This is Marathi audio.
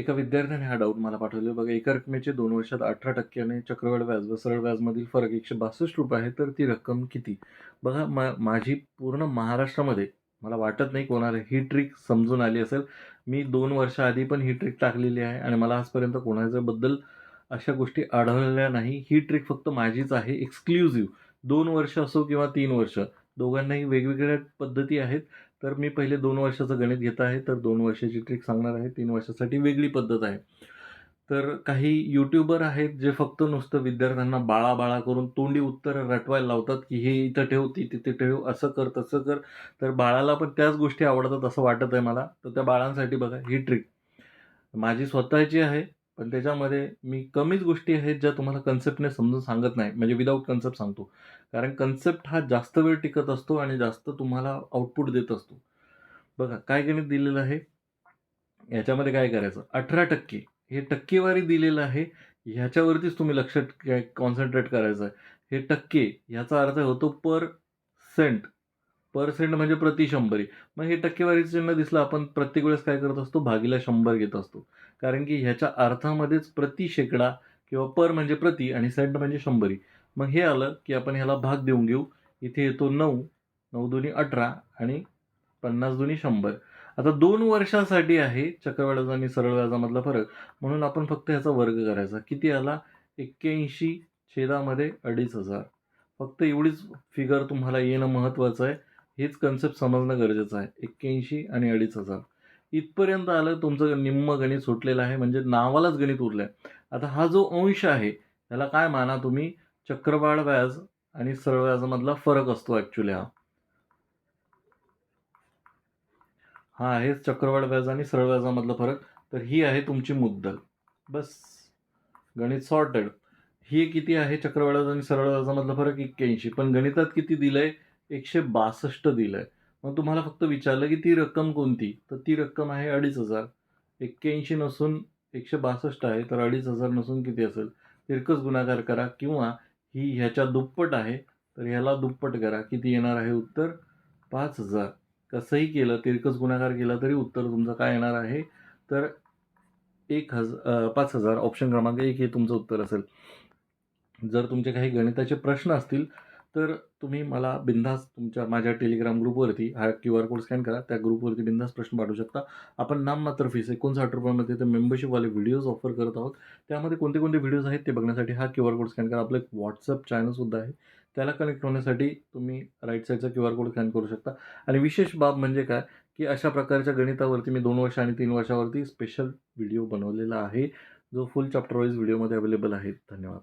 एका विद्यार्थ्याने हा डाऊट मला पाठवलेला बघा एका रकमेचे दोन वर्षात अठरा टक्क्याने चक्रवाढ व्याज व सरळ व्याजमधील फरक एकशे बासष्ट रुपये आहे तर ती रक्कम किती? बघा मा माझी पूर्ण महाराष्ट्रामध्ये मला वाटत नाही कोणाला ही ट्रिक समजून आली असेल. मी दोन वर्षाआधी पण ही ट्रिक टाकलेली आहे आणि मला आजपर्यंत कोणाच्याबद्दल अशा गोष्टी आढळल्या नाही. ही ट्रिक फक्त माझीच आहे एक्सक्लुझिव्ह दोन वर्ष असो किंवा तीन वर्ष दोघांनाही वेगवेगळ्या पद्धती आहेत. तर मी पहिले दोन वर्षाचं गणित घेत आहे तर दोन वर्षाची ट्रिक सांगणार आहे तीन वर्षासाठी वेगळी पद्धत आहे. तर काही यूट्यूबर आहेत जे फक्त नुसतं विद्यार्थ्यांना बाळा बाळा करून तोंडी उत्तरं रटवायला लावतात की हे इथं ठेव ती तिथे ठेव असं कर तसं कर. तर बाळाला पण त्याच गोष्टी आवडतात असं वाटत आहे मला. तर त्या बाळांसाठी बघा ही ट्रिक माझी स्वतःची आहे पण त्याच्यामध्ये मी कमीच गोष्टी आहेत ज्या तुम्हाला कन्सेप्टने समजून सांगत नाही. म्हणजे विदाऊट कन्सेप्ट सांगतो. कारण कन्सेप्ट हा जास्त वेळ टिकत असतो आणि जास्त तुम्हाला आउटपुट देत असतो. बघा काय गणित दिलेलं आहे? याच्यामध्ये काय करायचं? अठरा टक्के. हे टक्केवारी दिलेलं आहे. ह्याच्यावरतीच तुम्ही लक्ष कॉन्सन्ट्रेट करायचं आहे. हे टक्के ह्याचा अर्थ होतो पर सेंट पर सेंट म्हणजे प्रति शंभरी. मग हे टक्केवारीचं चिन्ह दिसलं आपण प्रत्येक वेळेस काय करत असतो? भागीला शंभर घेत असतो. कारण की ह्याच्या अर्थामध्येच प्रति शेकडा किंवा पर म्हणजे प्रति आणि सेंट म्हणजे शंभरी. मग हे आलं की आपण ह्याला भाग देऊन घेऊ. इथे येतो नऊ नऊ दोन्ही अठरा आणि पन्नास दोन्ही शंभर. आता दोन वर्षासाठी आहे चक्रवाढाचा आणि सरळ व्याजामधला फरक. म्हणून आपण फक्त ह्याचा वर्ग करायचा. किती आला? एक्क्याऐंशी छेदामध्ये अडीच हजार. फक्त एवढीच फिगर तुम्हाला येणं महत्त्वाचं आहे. हेच कन्सेप्ट समजणं गरजेचं आहे. एक्क्याऐंशी आणि अडीच हजार. इथपर्यंत आलं तुमचं निम्म गणित सुटलेलं आहे. म्हणजे नावालाच गणित उरलं आहे आता हा जो अंश आहे त्याला काय माना तुम्ही? चक्रवाढ व्याज आणि सरळ व्याजामधला फरक असतो ॲक्च्युली हा. हा आहे चक्रवाढ व्याज आणि सरळ व्याजामधला फरक. तर ही आहे तुमची मुद्दल. बस. गणित सॉर्टेड ही किती आहे? चक्रवाढ व्याज आणि सरळ व्याजामधला फरक एक्क्याऐंशी. पण गणितात किती दिलंय? एकशे बासष्ट दिलं आहे मग तुम्हाला फक्त विचारलं की ती रक्कम कोणती? तर ती रक्कम आहे अडीच हजार. एक्क्याऐंशी नसून एकशे बासष्ट आहे तर अडीच हजार नसून किती असेल? तिरकस गुणाकार करा किंवा ही ह्याच्या दुप्पट आहे तर ह्याला दुप्पट करा. किती येणार आहे उत्तर? पाच हजार. कसंही केलं तिरकस गुणाकार केला तरी उत्तर तुमचं काय येणार आहे? तर एक हजार पाच हजार. ऑप्शन क्रमांक एक हे तुमचं उत्तर असेल. जर तुमचे काही गणिताचे प्रश्न असतील तर तुम्ही मला बिंदास तुमच्या माझ्या टेलिग्राम ग्रुपवरती हा क्यू आर कोड स्कॅन करा. त्या ग्रुपवरती बिंदास प्रश्न पाठवू शकता. आपण नाममात्र फीस एकोणसाठ रुपयामध्ये ते मेंबरशिपवाले व्हिडिओज ऑफर करत आहोत. त्यामध्ये कोणते कोणते व्हिडिओज आहेत ते बघण्यासाठी हा क्यू आर कोड स्कॅन करा. आपलं एक व्हॉट्सअप चॅनलसुद्धा आहे. त्याला कनेक्ट होण्यासाठी तुम्ही राईट साईडचा क्यू आर कोड स्कॅन करू शकता. आणि विशेष बाब म्हणजे काय? की अशा प्रकारच्या गणितावरती मी दोन वर्ष आणि तीन वर्षावरती स्पेशल व्हिडिओ बनवलेला आहे. जो फुल चॅप्टर वाईज व्हिडिओमध्ये अवेलेबल आहे. धन्यवाद.